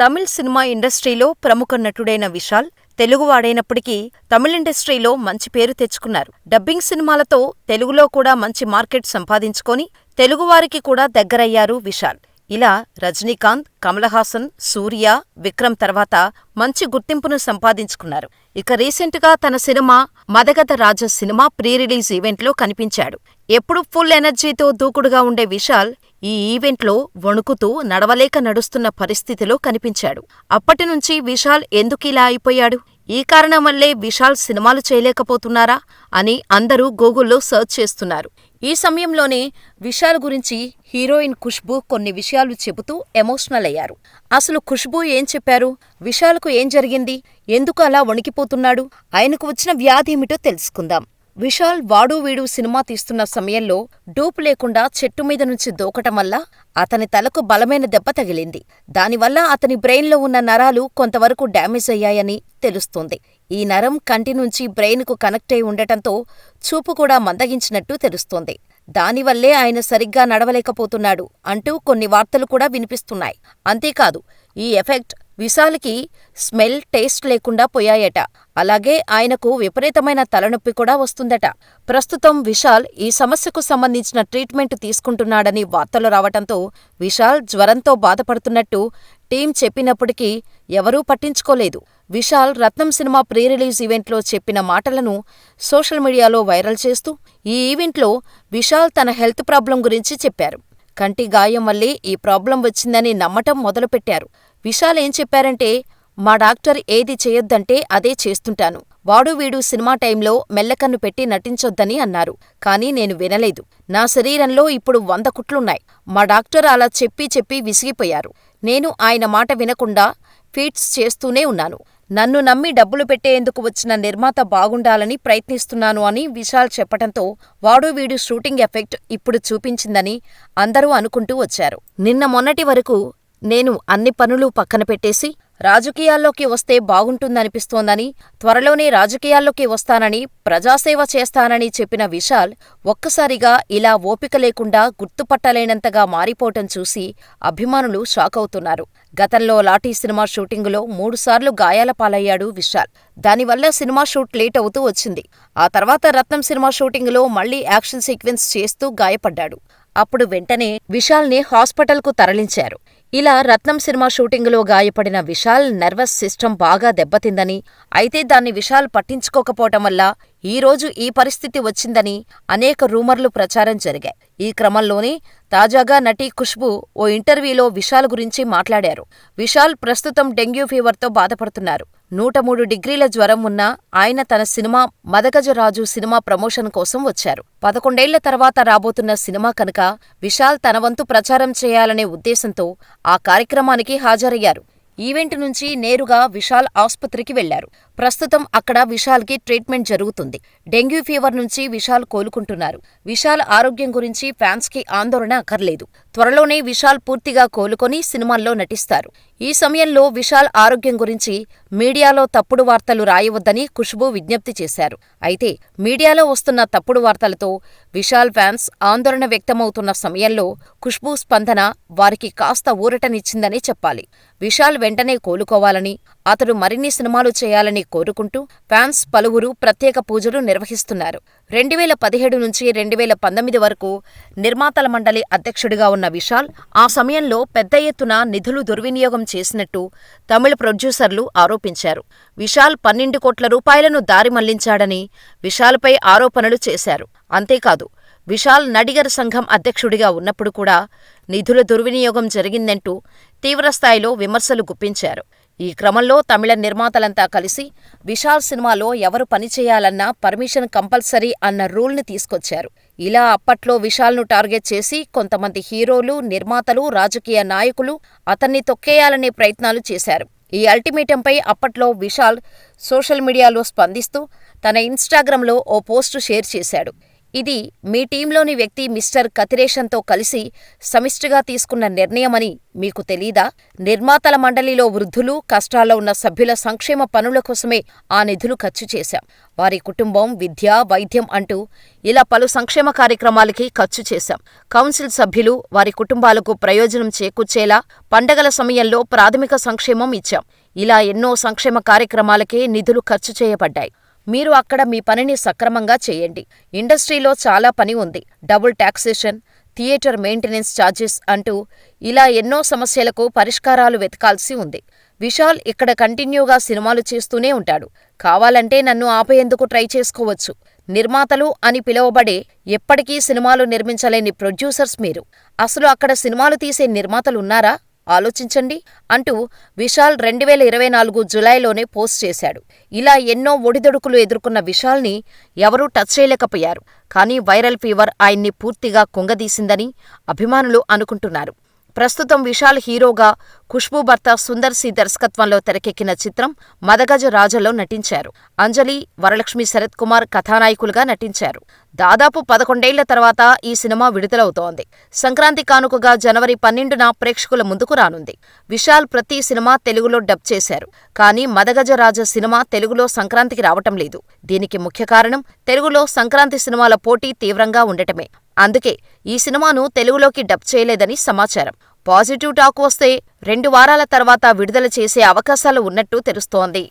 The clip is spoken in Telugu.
తమిళ్ సినిమా ఇండస్ట్రీలో ప్రముఖ నటుడైన విశాల్ తెలుగువాడైనప్పటికీ తమిళ్ ఇండస్ట్రీలో మంచి పేరు తెచ్చుకున్నారు. డబ్బింగ్ సినిమాలతో తెలుగులో కూడా మంచి మార్కెట్ సంపాదించుకొని తెలుగువారికి కూడా దగ్గరయ్యారు విశాల్. ఇలా రజనీకాంత్, కమలహాసన్, సూర్య, విక్రమ్ తర్వాత మంచి గుర్తింపును సంపాదించుకున్నారు. ఇక రీసెంట్గా తన cinema Madagaja Raja cinema pre release ఈవెంట్లో కనిపించాడు. ఎప్పుడూ ఫుల్ ఎనర్జీతో దూకుడుగా ఉండే విశాల్ ఈ ఈవెంట్లో వణుకుతూ నడవలేక నడుస్తున్న పరిస్థితిలో కనిపించాడు. అప్పటినుంచి విశాల్ ఎందుకిలా అయిపోయాడు? ఈ కారణం వల్లే విశాల్ సినిమాలు చేయలేకపోతున్నారా అని అందరూ గూగుల్లో సెర్చ్ చేస్తున్నారు. ఈ సమయంలోనే విశాల్ గురించి హీరోయిన్ ఖుష్బూ కొన్ని విషయాలు చెబుతూ ఎమోషనల్ అయ్యారు. అసలు ఖుష్బూ ఏం చెప్పారు? విశాల్కు ఏం జరిగింది? ఎందుకు అలా వణికిపోతున్నాడు? ఆయనకు వచ్చిన వ్యాధి ఏమిటో తెలుసుకుందాం. విశాల్ వాడు వీడు సినిమా తీస్తున్న సమయంలో డూప్ లేకుండా చెట్టు మీద నుంచి దూకటం వల్ల అతని తలకు బలమైన దెబ్బ తగిలింది. దానివల్ల అతని బ్రెయిన్లో ఉన్న నరాలు కొంతవరకు డ్యామేజ్ అయ్యాయని తెలుస్తోంది. ఈ నరం కంటి నుంచి బ్రెయిన్కు కనెక్ట్ అయి ఉండటంతో చూపు కూడా మందగించినట్టు తెలుస్తోంది. దానివల్లే ఆయన సరిగ్గా నడవలేకపోతున్నాడు అంటూ కొన్ని వార్తలు కూడా వినిపిస్తున్నాయి. అంతేకాదు ఈ ఎఫెక్ట్ విశాల్కి స్మెల్, టేస్ట్ లేకుండా పోయాయట. అలాగే ఆయనకు విపరీతమైన తలనొప్పి కూడా వస్తుందట. ప్రస్తుతం విశాల్ ఈ సమస్యకు సంబంధించిన ట్రీట్మెంట్ తీసుకుంటున్నాడని వార్తలు రావటంతో విశాల్ జ్వరంతో బాధపడుతున్నట్టు టీం చెప్పినప్పటికీ ఎవరూ పట్టించుకోలేదు. Vishal Ratnam cinema pre release ఈవెంట్లో చెప్పిన మాటలను సోషల్ మీడియాలో వైరల్ చేస్తూ ఈ ఈవెంట్లో విశాల్ తన హెల్త్ ప్రాబ్లం గురించి చెప్పారు. కంటి గాయం వల్లే ఈ ప్రాబ్లం వచ్చిందని నమ్మటం మొదలుపెట్టారు. విశాల్ ఏం చెప్పారంటే మా డాక్టర్ ఏది చేయొద్దంటే అదే చేస్తుంటాను. వాడు వీడు సినిమా టైంలో మెల్లకన్ను పెట్టి నటించొద్దని అన్నారు. కానీ నేను వినలేదు. నా శరీరంలో ఇప్పుడు వంద కుట్లున్నాయి. మా డాక్టర్ అలా చెప్పి చెప్పి విసిగిపోయారు. నేను ఆయన మాట వినకుండా ఫీట్స్ చేస్తూనే ఉన్నాను. నన్ను నమ్మి డబ్బులు పెట్టేందుకు వచ్చిన నిర్మాత బాగుండాలని ప్రయత్నిస్తున్నాను అని విశాల్ చెప్పటంతో వాడు వీడు షూటింగ్ ఎఫెక్ట్ ఇప్పుడు చూపించిందని అందరూ అనుకుంటూ వచ్చారు. నిన్న మొన్నటి వరకు నేను అన్ని పనులూ పక్కన పెట్టేసి రాజకీయాల్లోకి వస్తే బాగుంటుందనిపిస్తోందని, త్వరలోనే రాజకీయాల్లోకి వస్తానని, ప్రజాసేవ చేస్తానని చెప్పిన విశాల్ ఒక్కసారిగా ఇలా ఓపిక లేకుండా గుర్తుపట్టలేనంతగా మారిపోవటం చూసి అభిమానులు షాకవుతున్నారు. గతంలో లాఠీ సినిమా షూటింగులో మూడుసార్లు గాయాల పాలయ్యాడు విశాల్. దానివల్ల సినిమా షూట్ లేట్ అవుతూ వచ్చింది. ఆ తర్వాత రత్నం సినిమా షూటింగులో మళ్ళీ యాక్షన్ సీక్వెన్స్ చేస్తూ గాయపడ్డాడు. అప్పుడు వెంటనే విశాల్ని హాస్పిటల్కు తరలించారు. ఇలా రత్నం సినిమా షూటింగులో గాయపడిన విశాల్ నర్వస్ సిస్టమ్ బాగా దెబ్బతిందని, అయితే దాన్ని విశాల్ పట్టించుకోకపోవటం వల్ల ఈ రోజు ఈ పరిస్థితి వచ్చిందని అనేక రూమర్లు ప్రచారం జరిగాయి. ఈ క్రమంలోనే తాజాగా నటి ఖుష్బూ ఓ ఇంటర్వ్యూలో విశాల్ గురించి మాట్లాడారు. విశాల్ ప్రస్తుతం డెంగ్యూ ఫీవర్తో బాధపడుతున్నారు. నూట మూడు డిగ్రీల జ్వరం ఉన్నా ఆయన తన సినిమా మదగజరాజు సినిమా ప్రమోషన్ కోసం వచ్చారు. పదకొండేళ్ళ తర్వాత రాబోతున్న సినిమా కనుక విశాల్ తన వంతు ప్రచారం చేయాలనే ఉద్దేశంతో ఆ కార్యక్రమానికి హాజరయ్యారు. ఈవెంట్ నుంచి నేరుగా విశాల్ ఆసుపత్రికి వెళ్ళారు. ప్రస్తుతం అక్కడ విశాల్కి ట్రీట్మెంట్ జరుగుతుంది. డెంగ్యూ ఫీవర్ నుంచి విశాల్ కోలుకుంటున్నారు. విశాల్ ఆరోగ్యం గురించి ఫ్యాన్స్కి ఆందోళన అక్కర్లేదు. త్వరలోనే విశాల్ పూర్తిగా కోలుకొని సినిమాల్లో నటిస్తారు. ఈ సమయంలో విశాల్ ఆరోగ్యం గురించి మీడియాలో తప్పుడు వార్తలు రాయవద్దని ఖుష్బూ విజ్ఞప్తి చేశారు. అయితే మీడియాలో వస్తున్న తప్పుడు వార్తలతో విశాల్ ఫ్యాన్స్ ఆందోళన వ్యక్తమవుతున్న సమయంలో ఖుష్బూ స్పందన వారికి కాస్త ఊరటనిచ్చిందని చెప్పాలి. విశాల్ వెంటనే కోలుకోవాలని, అతడు మరిన్ని సినిమాలు చేయాలని కోరుకుంటూ ఫ్యాన్స్ పలువురు ప్రత్యేక పూజలు నిర్వహిస్తున్నారు. రెండువేల పదిహేడు నుంచి రెండువేల పంతొమ్మిది వరకు నిర్మాతల మండలి అధ్యక్షుడిగా ఉన్న విశాల్ ఆ సమయంలో పెద్ద ఎత్తున నిధులు దుర్వినియోగం చేసినట్టు తమిళ ప్రొడ్యూసర్లు ఆరోపించారు. విశాల్ పన్నెండు కోట్ల రూపాయలను దారి మళ్ళించాడని విశాల్పై ఆరోపణలు చేశారు. అంతేకాదు విశాల్ నడిగర్ సంఘం అధ్యక్షుడిగా ఉన్నప్పుడు కూడా నిధుల దుర్వినియోగం జరిగిందంటూ తీవ్రస్థాయిలో విమర్శలు గుప్పించారు. ఈ క్రమంలో తమిళ నిర్మాతలంతా కలిసి విశాల్ సినిమాలో ఎవరు పనిచేయాలన్నా పర్మిషన్ కంపల్సరీ అన్న రూల్ని తీసుకొచ్చారు. ఇలా అప్పట్లో విశాల్ను టార్గెట్ చేసి కొంతమంది హీరోలు, నిర్మాతలు, రాజకీయ నాయకులు అతన్ని తొక్కేయాలనే ప్రయత్నాలు చేశారు. ఈ అల్టిమేటంపై అప్పట్లో విశాల్ సోషల్ మీడియాలో స్పందిస్తూ తన ఇన్స్టాగ్రామ్లో ఓ పోస్టు షేర్ చేశాడు. ఇది మీ టీంలోని వ్యక్తి మిస్టర్ కతిరేషన్తో కలిసి సమిష్టిగా తీసుకున్న నిర్ణయమని మీకు తెలీదా? నిర్మాతల మండలిలో వృద్ధులు, కష్టాల్లో ఉన్న సభ్యుల సంక్షేమ పనుల కోసమే ఆ నిధులు ఖర్చు చేశాం. వారి కుటుంబం, విద్య, వైద్యం అంటూ ఇలా పలు సంక్షేమ కార్యక్రమాలకి ఖర్చు చేశాం. కౌన్సిల్ సభ్యులు, వారి కుటుంబాలకు ప్రయోజనం చేకూర్చేలా పండగల సమయంలో ప్రాథమిక సంక్షేమం ఇచ్చాం. ఇలా ఎన్నో సంక్షేమ కార్యక్రమాలకే నిధులు ఖర్చు చేయబడ్డాయి. మీరు అక్కడ మీ పనిని సక్రమంగా చేయండి. ఇండస్ట్రీలో చాలా పని ఉంది. Double taxation, theatre maintenance charges అంటూ ఇలా ఎన్నో సమస్యలకు పరిష్కారాలు వెతకాల్సి ఉంది. విశాల్ ఇక్కడ కంటిన్యూగా సినిమాలు చేస్తూనే ఉంటాడు. కావాలంటే నన్ను ఆపేందుకు ట్రై చేసుకోవచ్చు. నిర్మాతలు అని పిలువబడే ఎప్పటికీ సినిమాలు నిర్మించలేని ప్రొడ్యూసర్స్ మీరు. అసలు అక్కడ సినిమాలు తీసే నిర్మాతలున్నారా? ఆలోచించండి అంటూ విశాల్ రెండువేల ఇరవై నాలుగు జులైలోనే పోస్ట్ చేశాడు. ఇలా ఎన్నో ఒడిదొడుకులు ఎదుర్కొన్న విశాల్ని ఎవరూ టచ్ చేయలేకపోయారు. కానీ వైరల్ ఫీవర్ ఆయన్ని పూర్తిగా కుంగదీసిందని అభిమానులు అనుకుంటున్నారు. ప్రస్తుతం విశాల్ హీరోగా, ఖుష్బూ భర్త సుందర్ సి దర్శకత్వంలో తెరకెక్కిన చిత్రం మదగజ రాజలో నటించారు. అంజలి, వరలక్ష్మి శరత్ కుమార్ కథానాయకులుగా నటించారు. దాదాపు పదకొండేళ్ళ తర్వాత ఈ సినిమా విడుదలవుతోంది. సంక్రాంతి కానుకగా జనవరి పన్నెండున ప్రేక్షకుల ముందుకు రానుంది. విశాల్ ప్రతి సినిమా తెలుగులో డబ్ చేశారు. కానీ మదగజరాజ సినిమా తెలుగులో సంక్రాంతికి రావటం లేదు. దీనికి ముఖ్య కారణం తెలుగులో సంక్రాంతి సినిమాల పోటీ తీవ్రంగా ఉండటమే. అందుకే ఈ సినిమాను తెలుగులోకి డబ్ చేయలేదని సమాచారం. పాజిటివ్ టాక్ వస్తే రెండు వారాల తర్వాత విడుదల చేసే అవకాశాలు ఉన్నట్టు తెలుస్తోంది.